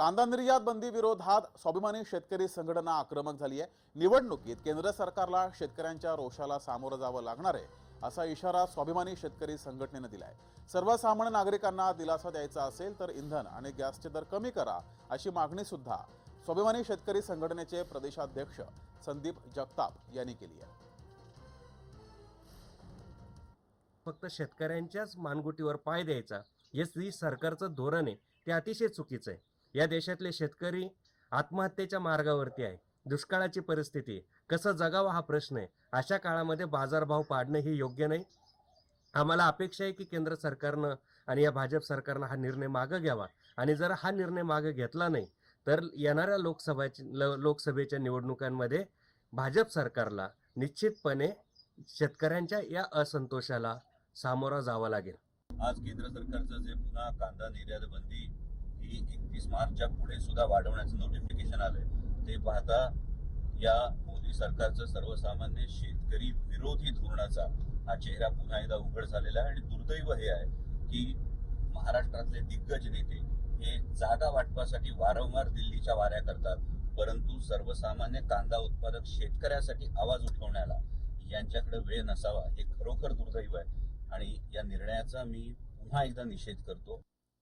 कांदा निर्यात बंदी विरोधात स्वाभिमानी शेतकरी संघटना आक्रमक झाली आहे. निवडणुकीत केंद्र सरकारला शेतकऱ्यांच्या रोषाला सामोरं जावं लागणार आहे असा इशारा स्वाभिमानी शेतकरी संघटनेनं दिला आहे सर्वसामान्य नागरिकांना दिलासा द्यायचा असेल तर इंधन आणि गॅसचे दर कमी करा अशी मागणी सुद्धा स्वाभिमानी शेतकरी संघटनेचे प्रदेशाध्यक्ष संदीप जगताप यांनी केली आहे. फक्त शेतकऱ्यांच्याच मानगुटीवर पाय द्यायचा हे जी सरकारचं धोरण आहे ते अतिशय चुकीचं आहे. या देशातले शेतकरी आत्महत्येच्या मार्गावरती आहे. दुष्काळाची परिस्थिती कसं जगावं हा प्रश्न आहे. अशा काळामध्ये बाजारभाव पाडणं हे योग्य नाही. आम्हाला अपेक्षा आहे की केंद्र सरकारनं आणि या भाजप सरकारनं हा निर्णय मागं घ्यावा. आणि जर हा निर्णय मागं घेतला नाही तर येणाऱ्या लोकसभाची ल- लोकसभेच्या निवडणुकांमध्ये भाजप सरकारला निश्चितपणे शेतकऱ्यांच्या या असंतोषाला सामोरा जावा लागेल. आज केंद्र सरकारचं जे पुन्हा कांदा निर्यात बंदी ही एकतीस मार्चच्या पुढे सुद्धा वाढवण्याचं नोटिफिकेशन आलंय ते पाहता या मोदी सरकारचं सर्वसामान्य शेतकरी विरोधी धोरणाचा हा चेहरा पुन्हा एकदा उघड झालेला आहे आणि दुर्दैव हे आहे की महाराष्ट्रातले दिग्गज नेते हे जागा वाटपासाठी वारंवार दिल्लीच्या वाऱ्या करतात परंतु सर्वसामान्य कांदा उत्पादक शेतकऱ्यासाठी आवाज उठवण्याला यांच्याकडे वेळ नसावा हे खरोखर दुर्दैव आहे. आणि या निर्णयाचा मी पुन्हा एकदा निषेध करतो.